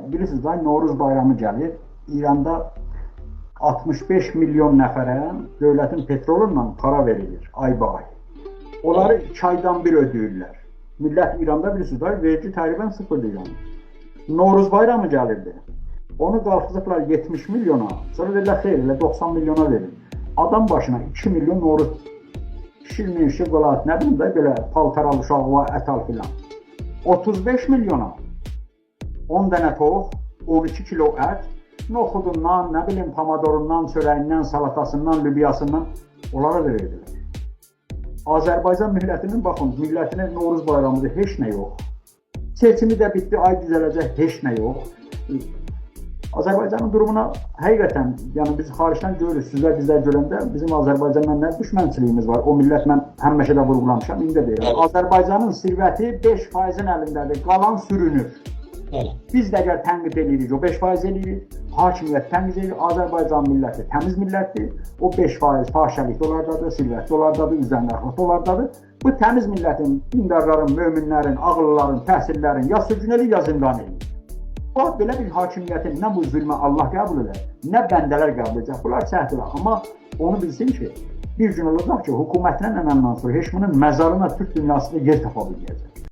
Bilirsiniz da Novruz bayramı gəlir. İranda 65 milyon nəfərə dövlətin petrolunla para verilir ayba-ay. Onları 2 aydan bir ödəyirlər. Millət İranda bilirsiniz da vergi təqribən sıfırdır yəni. Novruz bayramı gəlirdi. Onu qalxızıblar 70 milyona, sonra dedilər xeyr, elə 90 milyona verin. Adam başına 2 milyon Novruz pişirməyin şokolad, nə bilim də belə paltar al uşağı, ət al filan. 35 milyona 10 dənə tox, 12 kilo ət, noxudundan, nə bilim pomidorundan, çörəyindən, salatasından, lübiyasından onlara verirdilər. Azərbaycan millətinin baxın, millətinin Novruz bayramıdır, heç nə yox. Seçimi də bitdi, ay düzələcək, heç nə yox. Azərbaycanın durumuna həqiqətən, yəni biz xaricdən görürük, sizlər bizlər görəndə bizim Azərbaycanla nə düşmənçiliyimiz var. O millət mən həmişə də vurğulamışam, indi də deyirəm. Azərbaycanın sirvəti 5%-in əlindədir, qalan sürünür. Bəli. Biz də əgər tənqid edirik, o 5% edirik. Hakimiyyət tənqid edir, Azərbaycan milləti təmiz millətdir. O 5% fahişəlik onlardadır, sirvət onlardadır, üzənlər onlardadır. Bu təmiz millətin, dindarların, möminlərin, ağıllıların, təhsillərin ya sürgün edir, ya zindan edir. O belə bir hakimiyyətin nə bu zülmə Allah qəbul edər, nə bəndələr qəbul edəcək. Bunlar səhvdir. Amma onu bilsin ki, bir gün olacaq ki, hökumətinə ənəndən sonra heç bunun məzarına Türk dünyasında yer tapa bilməyəcək.